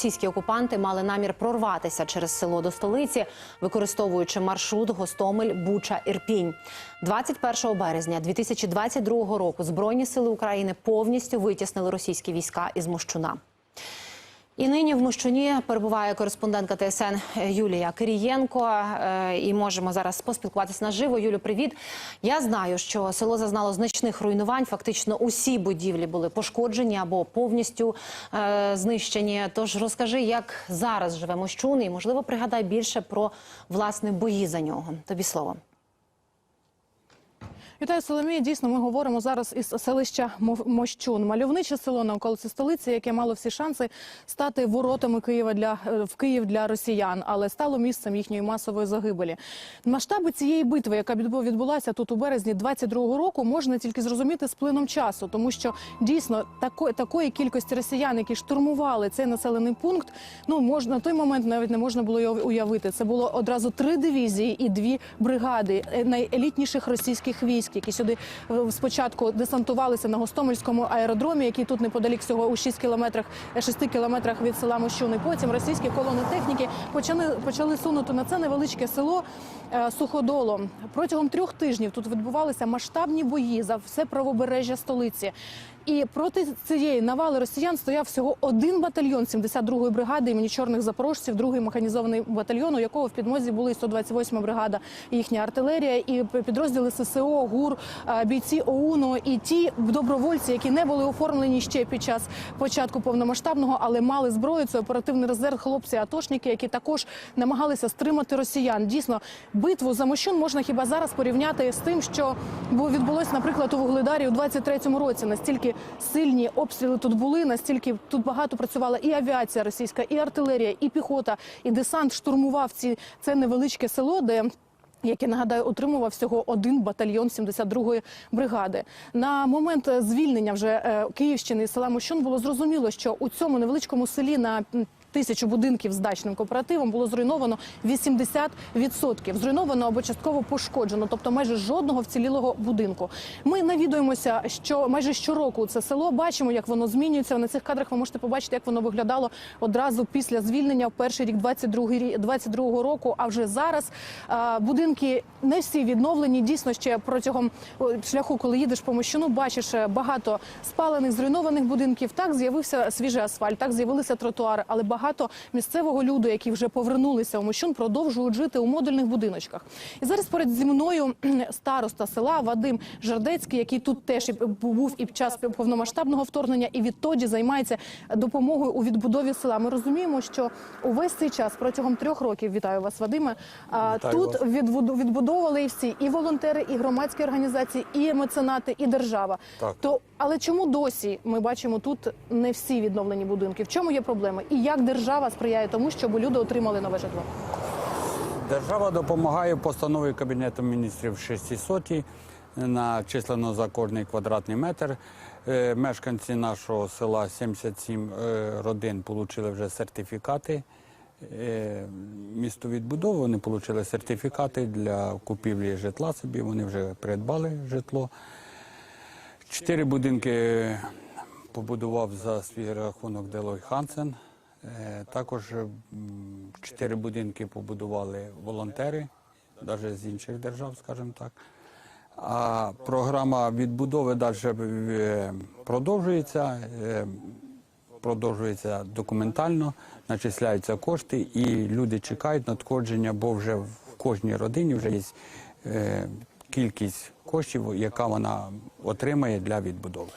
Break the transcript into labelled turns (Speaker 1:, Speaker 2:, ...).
Speaker 1: російські окупанти мали намір прорватися через село до столиці, використовуючи маршрут Гостомель, Буча, Ірпінь. 21 березня 2022 року Збройні сили України повністю витіснили російські війська із Мощуна. І нині в Мощуні перебуває кореспондентка ТСН Юлія Кирієнко. Е, І можемо зараз поспілкуватися наживо. Юлю, привіт. Я знаю, що село зазнало значних руйнувань. Фактично усі будівлі були пошкоджені або повністю е, знищені. Тож розкажи, як зараз живе Мощун, і можливо пригадай більше про власне бої за нього. Тобі слово.
Speaker 2: Вітаю, Соломія. Дійсно, ми говоримо зараз із селища Мощун. Мальовниче село на околиці столиці, яке мало всі шанси стати воротами Києва для е, в Київ для росіян, але стало місцем їхньої масової загибелі. Масштаби цієї битви, яка відбу- відбулася тут у березні 22-го року, можна тільки зрозуміти з плином часу, тому що дійсно такої, такої кількості росіян, які штурмували цей населений пункт, ну можна на той момент навіть не можна було його уявити. Це було одразу три дивізії і дві бригади е, найелітніших російських військ, які сюди е, спочатку десантувалися на Гостомельському аеродромі, який тут неподалік всього у 6 кілометрах, е, 6 кілометрах від села Мощуни. Потім російські колони техніки почали почали сунути на це невеличке село е, Суходоло. Протягом трьох тижнів тут відбувалися масштабні бої за все правобережжя столиці. І проти цієї навали росіян стояв всього один батальйон 72-ї бригади імені чорних запорожців, другий механізований батальйон, у якого в підмозі були 128 бригада, їхня артилерія, і підрозділи ССО, ГУР, бійці ОУНу і ті добровольці, які не були оформлені ще під час початку повномасштабного, але мали зброю. Це оперативний резерв, хлопці, атошники, які також намагалися стримати росіян. Дійсно, битву за Мощун можна хіба зараз порівняти з тим, що бу- відбулось, наприклад, у Вугледарі у 23-му році. Настільки сильні обстріли тут були, настільки тут багато працювала і авіація російська, і артилерія, і піхота, і десант штурмував ці це невеличке село, де яке нагадаю отримував всього один батальйон 72-ї бригади. На момент звільнення вже е, Київщини і села Мощун було зрозуміло, що у цьому невеличкому селі на Тисячу будинків з дачним кооперативом було зруйновано 80%. Зруйновано або частково пошкоджено, тобто майже жодного вцілілого будинку. Ми навідуємося, що майже щороку це село бачимо, як воно змінюється. На цих кадрах ви можете побачити, як воно виглядало одразу після звільнення в перший рік 22 рі- 22-го року. А вже зараз будинки не всі відновлені. Дійсно, ще протягом шляху, коли їдеш по мощину, бачиш е, багато спалених, зруйнованих будинків. Так з'явився свіжий асфальт, так з'явилися тротуари, але багато місцевого люду, які вже повернулися у мощун, продовжують жити у модульних будиночках. І зараз поряд зі мною староста села Вадим Жардецький, який тут теж і був і під час повномасштабного вторгнення, і відтоді займається допомогою у відбудові села. Ми розуміємо, що увесь цей час протягом трьох років вітаю вас, Вадиме.
Speaker 3: Вітаю
Speaker 2: Тут
Speaker 3: вас.
Speaker 2: відбудовували і всі і волонтери, і громадські організації, і меценати, і держава.
Speaker 3: Так.
Speaker 2: То але чому досі ми бачимо тут не всі відновлені будинки? В чому є проблема? І як держава сприяє тому, щоб люди отримали нове житло?
Speaker 3: Держава допомагає постановою Кабінету міністрів 600 на числено за кожний квадратний метр. Е, Мешканці нашого села 77 е, родин отримали вже сертифікати. Е, Містовідбудови вони отримали сертифікати для купівлі житла собі, вони вже придбали житло. Чотири будинки побудував за свій рахунок Делой Хансен. Е, Також чотири будинки побудували волонтери, навіть з інших держав, скажімо так. А програма відбудови далі е, продовжується, е, продовжується документально, начисляються кошти, і люди чекають надходження, бо вже в кожній родині вже є кількість коштів, яка вона отримає для відбудови.